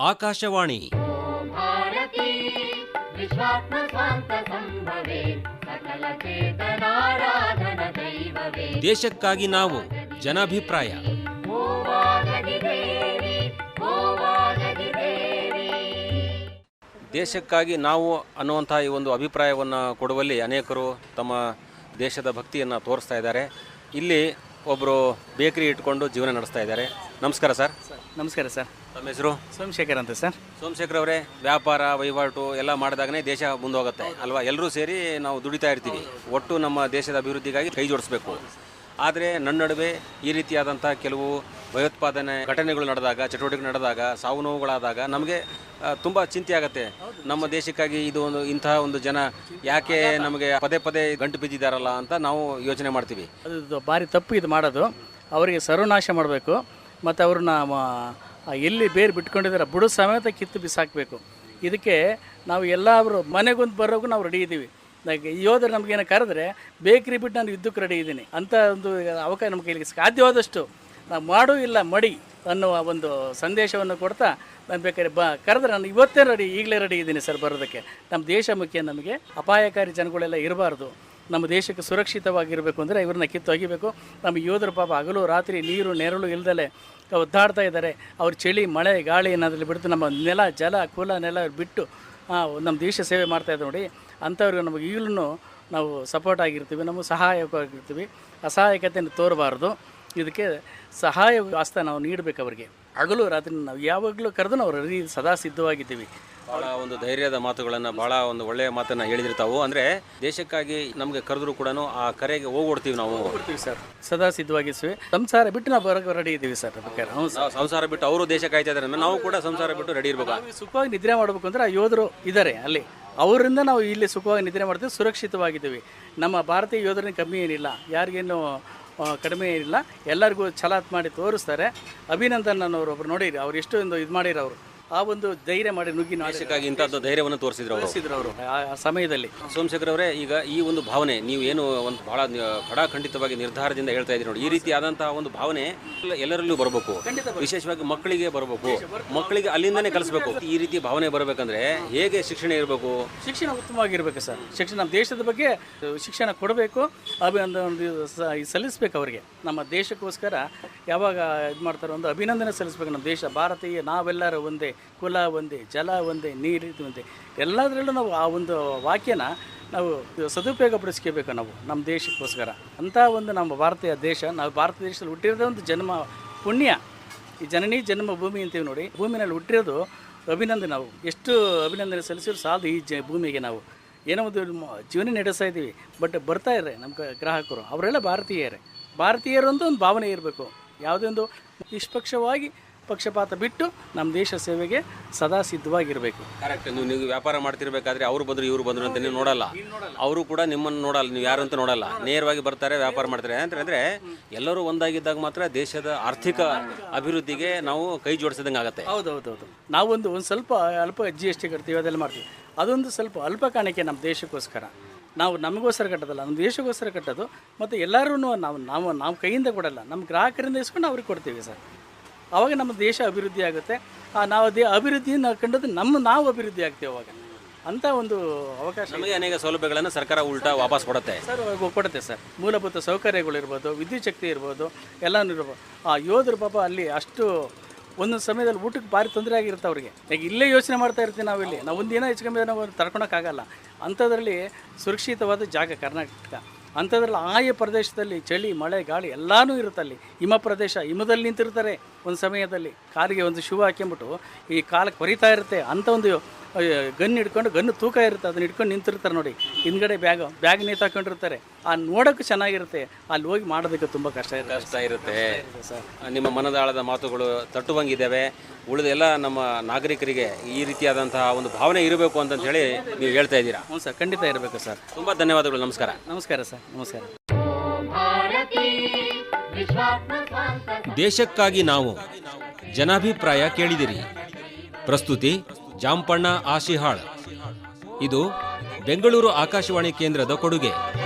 ಆಕಾಶವಾಣಿ. ದೇಶಕ್ಕಾಗಿ ನಾವು ಜನಾಭಿಪ್ರಾಯ. ದೇಶಕ್ಕಾಗಿ ನಾವು ಅನ್ನುವಂಥ ಈ ಒಂದು ಅಭಿಪ್ರಾಯವನ್ನು ಕೊಡುವಲ್ಲಿ ಅನೇಕರು ತಮ್ಮ ದೇಶದ ಭಕ್ತಿಯನ್ನು ತೋರಿಸ್ತಾ ಇದ್ದಾರೆ. ಇಲ್ಲಿ ಒಬ್ಬರು ಬೇಕರಿ ಇಟ್ಕೊಂಡು ಜೀವನ ನಡೆಸ್ತಾ ಇದ್ದಾರೆ. ನಮಸ್ಕಾರ ಸರ್. ನಮಸ್ಕಾರ ಸರ್. ತಮ್ಮ ಹೆಸರು? ಸೋಮಶೇಖರ್ ಅಂತ ಸರ್. ಸೋಮಶೇಖರ್ ಅವರೇ ವ್ಯಾಪಾರ ವಹಿವಾಟು ಎಲ್ಲ ಮಾಡಿದಾಗನೇ ದೇಶ ಮುಂದೋಗುತ್ತೆ ಅಲ್ವಾ? ಎಲ್ಲರೂ ಸೇರಿ ನಾವು ದುಡಿತಾ ಇರ್ತೀವಿ. ಒಟ್ಟು ನಮ್ಮ ದೇಶದ ಅಭಿವೃದ್ಧಿಗಾಗಿ ಕೈ ಜೋಡಿಸ್ಬೇಕು. ಆದರೆ ನನ್ನ ನಡುವೆ ಈ ರೀತಿಯಾದಂಥ ಕೆಲವು ಭಯೋತ್ಪಾದನೆ ಘಟನೆಗಳು ನಡೆದಾಗ, ಚಟುವಟಿಕೆ ನಡೆದಾಗ, ಸಾವು ನೋವುಗಳಾದಾಗ ನಮಗೆ ತುಂಬ ಚಿಂತೆ ಆಗುತ್ತೆ. ನಮ್ಮ ದೇಶಕ್ಕಾಗಿ ಇದು ಒಂದು, ಇಂತಹ ಒಂದು ಜನ ಯಾಕೆ ನಮಗೆ ಪದೇ ಪದೇ ಗಂಟು ಬಿದ್ದಿದ್ದಾರಲ್ಲ ಅಂತ ನಾವು ಯೋಚನೆ ಮಾಡ್ತೀವಿ. ಅದು ಭಾರಿ ತಪ್ಪು ಇದು ಮಾಡೋದು. ಅವರಿಗೆ ಸರ್ವನಾಶ ಮಾಡಬೇಕು. ಮತ್ತು ಅವ್ರನ್ನ ಎಲ್ಲಿ ಬೇರೆ ಬಿಟ್ಕೊಂಡಿದ್ದಾರೆ ಬುಡ ಸಮೇತ ಕಿತ್ತು ಬಿಸಾಕಬೇಕು. ಇದಕ್ಕೆ ನಾವು ಎಲ್ಲರೂ ಮನೆಗೊಂದು ಬರೋಕ್ಕೂ ನಾವು ರೆಡಿ ಇದ್ದೀವಿ. ಯೋಧರು ನಮಗೇನು ಕರೆದ್ರೆ, ಬೇಕ್ರಿ ಬಿಟ್ಟು ನಾನು ಯುದ್ಧಕ್ಕೆ ರೆಡಿ ಇದ್ದೀನಿ. ಅಂತ ಒಂದು ಅವಕಾಶ ನಮ್ಮ ಕೈಲಿಗೆ ಸಾಧ್ಯವಾದಷ್ಟು ನಾವು ಮಾಡು ಇಲ್ಲ ಮಡಿ ಅನ್ನುವ ಒಂದು ಸಂದೇಶವನ್ನು ಕೊಡ್ತಾ ನಾನು ಬೇಕಾದ್ರೆ ಬ, ಕರೆದ್ರೆ ನಾನು ಇವತ್ತೇ ರೆಡಿ ಈಗಲೇ ರೆಡಿ ಇದ್ದೀನಿ ಸರ್ ಬರೋದಕ್ಕೆ. ನಮ್ಮ ದೇಶ ಮುಖ್ಯ ನಮಗೆ, ಅಪಾಯಕಾರಿ ಜನಗಳೆಲ್ಲ ಇರಬಾರ್ದು. ನಮ್ಮ ದೇಶಕ್ಕೆ ಸುರಕ್ಷಿತವಾಗಿರಬೇಕು ಅಂದರೆ ಇವ್ರನ್ನ ಕಿತ್ತು ಒಗಿಬೇಕು ನಮ್ಮ ಯೋಧರು ಪಾಪ ಹಗಲು ರಾತ್ರಿ ನೀರು ನೆರಳು ಇಲ್ಲದಲೇ ಒದ್ದಾಡ್ತಾ ಇದ್ದಾರೆ. ಅವ್ರ ಚಳಿ, ಮಳೆ, ಗಾಳಿ ಏನಾದ್ರಲ್ಲಿ ಬಿಡ್ತು, ನಮ್ಮ ನೆಲ, ಜಲ, ಕುಲ, ನೆಲ ಬಿಟ್ಟು ನಮ್ಮ ದೇಶ ಸೇವೆ ಮಾಡ್ತಾ ಇದ್ದಾರೆ ನೋಡಿ. ಅಂಥವ್ರಿಗೆ ನಮಗೆ ಈಗಲೂ ನಾವು ಸಪೋರ್ಟ್ ಆಗಿರ್ತೀವಿ, ನಮಗೆ ಸಹಾಯಕವಾಗಿರ್ತೀವಿ. ಅಸಹಾಯಕತೆಯನ್ನು ತೋರಬಾರ್ದು. ಇದಕ್ಕೆ ಸಹಾಯ ವ್ಯವಸ್ಥೆ ನಾವು ನೀಡಬೇಕು ಅವರಿಗೆ. ಹಗಲು ರಾತ್ರಿ ನಾವು ಯಾವಾಗಲೂ ಕರೆದು ನಾವು ರೆಡಿ ಸದಾ ಸಿದ್ಧವಾಗಿದ್ದೀವಿ. ಭಾಳ ಒಂದು ಧೈರ್ಯದ ಮಾತುಗಳನ್ನು ಭಾಳ ಒಂದು ಒಳ್ಳೆಯ ಮಾತನ್ನು ಹೇಳಿದ್ರಿ ತಾವು ಅಂದರೆ ದೇಶಕ್ಕಾಗಿ ನಮಗೆ ಕರೆದ್ರು ಕೂಡ ಆ ಕರೆಗೆ ಹೋಗ್ಬಿಡ್ತೀವಿ ನಾವು. ಸರ್. ಸದಾ ಸಿದ್ಧವಾಗಿಸ್ವಿ ಸಂಸಾರ ಬಿಟ್ಟು ನಾವು ಬರೋಕೆ ರೆಡಿ ಇದ್ದೀವಿ ಸರ್. ಬೇಕಾದ್ರೆ ಹ್ಞೂ ಸರ್. ನಾವು ಸಂಸಾರ ಬಿಟ್ಟು ಅವರು ದೇಶ ಕಾಯ್ತಾ ಇದ್ದಾರೆ ನಾವು ಕೂಡ ಸಂಸಾರ ಬಿಟ್ಟು ರೆಡಿ ಇರಬೇಕು. ಸುಖವಾಗಿ ನಿದ್ರೆ ಮಾಡಬೇಕು ಅಂದ್ರೆ ಆ ಯೋಧರು ಇದ್ದಾರೆ ಅಲ್ಲಿ. ಅವರಿಂದ ನಾವು ಇಲ್ಲಿ ಸುಖವಾಗಿ ನಿದ್ರೆ ಮಾಡ್ತೀವಿ ಸುರಕ್ಷಿತವಾಗಿದ್ದೀವಿ. ನಮ್ಮ ಭಾರತೀಯ ಯೋಧರಿಗೆ ಕಮ್ಮಿ ಏನಿಲ್ಲ. ಯಾರಿಗೇನು ಕಡಿಮೆ ಇಲ್ಲ. ಎಲ್ಲರಿಗೂ ಛಲಾತ್ ಮಾಡಿ ತೋರಿಸ್ತಾರೆ. ಅಭಿನಂದನ್ ಅನ್ನೋರು ಒಬ್ರು ನೋಡಿರಿ, ಅವ್ರು ಎಷ್ಟು ಒಂದು ಇದು ಮಾಡಿರೋ ಅವರು ಆ ಒಂದು ಧೈರ್ಯ ಮಾಡಿ ನುಗ್ಗಿ ನಾಶಕ್ಕಾಗಿ ಇಂಥದ್ದು ಧೈರ್ಯವನ್ನು ತೋರಿಸಿದ್ರು ಅವರು. ಅವರು ಆ ಸಮಯದಲ್ಲಿ. ಸೋಮಶೇಖರ್ ಅವರೇ ಈಗ ಈ ಒಂದು ಭಾವನೆ ನೀವು ಏನು ಒಂದು ಬಹಳ ಕಡಾ ಖಂಡಿತವಾಗಿ ನಿರ್ಧಾರದಿಂದ ಹೇಳ್ತಾ ಇದ್ದೀರಿ ನೋಡಿ ಈ ರೀತಿ ಆದಂತಹ ಒಂದು ಭಾವನೆ ಎಲ್ಲ- ಎಲ್ಲರಲ್ಲೂ ಬರಬೇಕು. ವಿಶೇಷವಾಗಿ ಮಕ್ಕಳಿಗೆ ಬರಬೇಕು. ಮಕ್ಕಳಿಗೆ ಅಲ್ಲಿಂದನೇ ಕಲಿಸ್ಬೇಕು. ಈ ರೀತಿ ಭಾವನೆ ಬರಬೇಕಂದ್ರೆ ಹೇಗೆ ಶಿಕ್ಷಣ ಇರಬೇಕು? ಶಿಕ್ಷಣ ಉತ್ತಮವಾಗಿರ್ಬೇಕು ಸರ್. ಶಿಕ್ಷಣ ನಮ್ಮ ದೇಶದ ಬಗ್ಗೆ ಶಿಕ್ಷಣ ಕೊಡಬೇಕು ಅಭಿನಂದನೆ ಸಲ್ಲಿಸ್ಬೇಕು ಅವರಿಗೆ. ನಮ್ಮ ದೇಶಕ್ಕೋಸ್ಕರ ಯಾವಾಗ ಇದು ಮಾಡ್ತಾರೋ ಒಂದು ಅಭಿನಂದನೆ ಸಲ್ಲಿಸ್ಬೇಕು. ನಮ್ಮ ದೇಶ ಭಾರತೀಯ ನಾವೆಲ್ಲರೂ ಒಂದೇ ಕುಲ ಒಂದೇ, ಜಲ ಒಂದೇ, ನೀರು ಒಂದೇ. ಎಲ್ಲದರಲ್ಲೂ ನಾವು ಆ ಒಂದು ವಾಕ್ಯನ ನಾವು ಸದುಪಯೋಗ ಪಡಿಸ್ಕೋಬೇಕು ನಾವು, ನಮ್ಮ ದೇಶಕ್ಕೋಸ್ಕರ. ಅಂಥ ಒಂದು ನಮ್ಮ ಭಾರತೀಯ ದೇಶ, ನಾವು ಭಾರತ ದೇಶದಲ್ಲಿ ಹುಟ್ಟಿರೋದೇ ಒಂದು ಜನ್ಮ ಪುಣ್ಯ. ಈ ಜನನಿ ಜನ್ಮ ಭೂಮಿ ಅಂತೀವಿ ನೋಡಿ, ಭೂಮಿನಲ್ಲಿ ಹುಟ್ಟಿರೋದು ಅಭಿನಂದನೆ ನಾವು. ಎಷ್ಟು ಅಭಿನಂದನೆ ಸಲ್ಲಿಸಿದ್ರು ಸಾಲದು ಈ ಜ ಭೂಮಿಗೆ ನಾವು. ಏನೋ ಒಂದು ಜೀವನ ನಡೆಸ್ತಾ ಇದ್ದೀವಿ. ಬಟ್ ಬರ್ತಾ ಇದ್ರೆ ನಮ್ಮ ಗ್ರಾಹಕರು, ಅವರೆಲ್ಲ ಭಾರತೀಯರೇ. ಭಾರತೀಯರು ಅಂತ ಒಂದು ಭಾವನೆ ಇರಬೇಕು. ಯಾವುದೇ ಒಂದು ನಿಷ್ಪಕ್ಷವಾಗಿ ಪಕ್ಷಪಾತ ಬಿಟ್ಟು ನಮ್ಮ ದೇಶ ಸೇವೆಗೆ ಸದಾ ಸಿದ್ಧವಾಗಿರಬೇಕು. ಕರೆಕ್ಟ್ ನೀವು ನೀವು ವ್ಯಾಪಾರ ಮಾಡ್ತಿರ್ಬೇಕಾದ್ರೆ ಅವರು ಬಂದ್ರು ಇವರು ಬಂದ್ರು ಅಂತ ನೀವು ನೋಡಲ್ಲ. ಅವರು ಕೂಡ ನಿಮ್ಮನ್ನು ನೋಡಲ್ಲ ನೀವು ಯಾರು ಅಂತ ನೋಡಲ್ಲ. ನೇರವಾಗಿ ಬರ್ತಾರೆ ವ್ಯಾಪಾರ ಮಾಡ್ತಾರೆ. ಅಂದ್ರೆ ಎಲ್ಲರೂ ಒಂದಾಗಿದ್ದಾಗ ಮಾತ್ರ ದೇಶದ ಆರ್ಥಿಕ ಅಭಿವೃದ್ಧಿಗೆ ನಾವು ಕೈ ಜೋಡಿಸಿದಂಗೆ ಹೌದು ಹೌದು ನಾವೊಂದು ಒಂದು ಸ್ವಲ್ಪ ಅಲ್ಪ ಜಿ ಎಸ್ ಟಿ ಕಟ್ತೀವಿ ಅದೆಲ್ಲ ಮಾಡ್ತೀವಿ. ಅದೊಂದು ಸ್ವಲ್ಪ ಅಲ್ಪ ಕಾಣಿಕೆ ನಮ್ಮ ದೇಶಕ್ಕೋಸ್ಕರ. ನಾವು ನಮಗೋಸ್ಕರ ಕಟ್ಟೋದಲ್ಲ ನಮ್ಮ ದೇಶಕ್ಕೋಸ್ಕರ ಕಟ್ಟೋದು. ಮತ್ತು ಎಲ್ಲರೂ ನಾವು ನಾವು ನಾವು ಕೈಯಿಂದ ಕೊಡಲ್ಲ. ನಮ್ಮ ಗ್ರಾಹಕರಿಂದ ಇಸ್ಕೊಂಡು ಅವ್ರಿಗೆ ಕೊಡ್ತೀವಿ ಸರ್. ಆವಾಗ ನಮ್ಮ ದೇಶ ಅಭಿವೃದ್ಧಿ ಆಗುತ್ತೆ. ಆ ನಾವು ದೇ ಅಭಿವೃದ್ಧಿಯನ್ನು ಕಂಡದ್ದು ನಮ್ಮ ನಾವು ಅಭಿವೃದ್ಧಿ ಆಗ್ತೇವೆ ಅವಾಗ. ಅಂತ ಒಂದು ಅವಕಾಶ ನಮಗೆ ಅನೇಕ ಸೌಲಭ್ಯಗಳನ್ನು ಸರ್ಕಾರ ಉಲ್ಟಾ ವಾಪಸ್ ಕೊಡುತ್ತೆ. ಸರ್ ಕೊಡುತ್ತೆ ಸರ್. ಮೂಲಭೂತ ಸೌಕರ್ಯಗಳಿರ್ಬೋದು ವಿದ್ಯುತ್ ಶಕ್ತಿ ಇರ್ಬೋದು ಎಲ್ಲನೂ ಇರ್ಬೋದು. ಆ ಯೋಧರು ಪಾಪ ಅಲ್ಲಿ ಅಷ್ಟು ಒಂದು ಸಮಯದಲ್ಲಿ ಊಟಕ್ಕೆ ಭಾರಿ ತೊಂದರೆ ಆಗಿರುತ್ತೆ ಅವ್ರಿಗೆ. ಈಗ ಇಲ್ಲೇ ಯೋಚನೆ ಮಾಡ್ತಾ ಇರ್ತೀವಿ ನಾವು ಇಲ್ಲಿ. ನಾವು ಒಂದಿನ ಹೆಚ್ಚು ಕಮ್ಮಿ ನಾವು ತಡ್ಕೊಳಕ್ಕಾಗಲ್ಲ. ಅಂಥದ್ರಲ್ಲಿ ಸುರಕ್ಷಿತವಾದ ಜಾಗ ಕರ್ನಾಟಕ. ಅಂಥದ್ರಲ್ಲಿ ಆಯಾ ಪ್ರದೇಶದಲ್ಲಿ ಚಳಿ ಮಳೆ ಗಾಳಿ ಎಲ್ಲಾನು ಇರುತ್ತೆ ಅಲ್ಲಿ ಹಿಮ ಪ್ರದೇಶ ಹಿಮದಲ್ಲಿ ನಿಂತಿರ್ತಾರೆ ಒಂದು ಸಮಯದಲ್ಲಿ. ಕಾಲಿಗೆ ಒಂದು ಶೂ ಹಾಕೊಂಬಿಟ್ಟು ಈ ಕಾಲಕ್ಕೆ ಕೊರಿತಾ ಇರುತ್ತೆ ಅಂಥ ಒಂದು ಗನ್ ಹಿಡ್ಕೊಂಡು ಗನ್ನು ತೂಕ ಇರುತ್ತೆ. ಅದನ್ನ ಹಿಡ್ಕೊಂಡು ನಿಂತಿರ್ತಾರೆ ನೋಡಿ. ಹಿಂದ್ಗಡೆ ಬ್ಯಾಗ್ ಬ್ಯಾಗ್ ನೇತಾಕೊಂಡಿರ್ತಾರೆ ಆ ನೋಡೋಕ್ಕೂ ಚೆನ್ನಾಗಿರುತ್ತೆ. ಅಲ್ಲಿ ಹೋಗಿ ಮಾಡೋದಕ್ಕೆ ತುಂಬ ಕಷ್ಟ ಇರುತ್ತೆ. ಕಷ್ಟ ಇರುತ್ತೆ. ನಿಮ್ಮ ಮನದಾಳದ ಮಾತುಗಳು ತಟ್ಟುವಂಗಿದ್ದಾವೆ. ಉಳಿದೆಲ್ಲ ನಮ್ಮ ನಾಗರಿಕರಿಗೆ ಈ ರೀತಿಯಾದಂತಹ ಒಂದು ಭಾವನೆ ಇರಬೇಕು ಅಂತಂತ ಹೇಳಿ ನೀವು ಹೇಳ್ತಾ ಇದ್ದೀರಾ? ಹ್ಞೂ ಸರ್ ಖಂಡಿತ ಇರಬೇಕು ಸರ್. ತುಂಬ ಧನ್ಯವಾದಗಳು. ನಮಸ್ಕಾರ. ನಮಸ್ಕಾರ ಸರ್. ನಮಸ್ಕಾರ. ದೇಶಕ್ಕಾಗಿ ನಾವು ಜನಾಭಿಪ್ರಾಯ ಕೇಳಿದಿರಿ. ಪ್ರಸ್ತುತಿ ಜಾಂಪಣ್ಣ ಆಶಿಹಾಳ್. ಇದು ಬೆಂಗಳೂರು ಆಕಾಶವಾಣಿ ಕೇಂದ್ರದ ಕೊಡುಗೆ.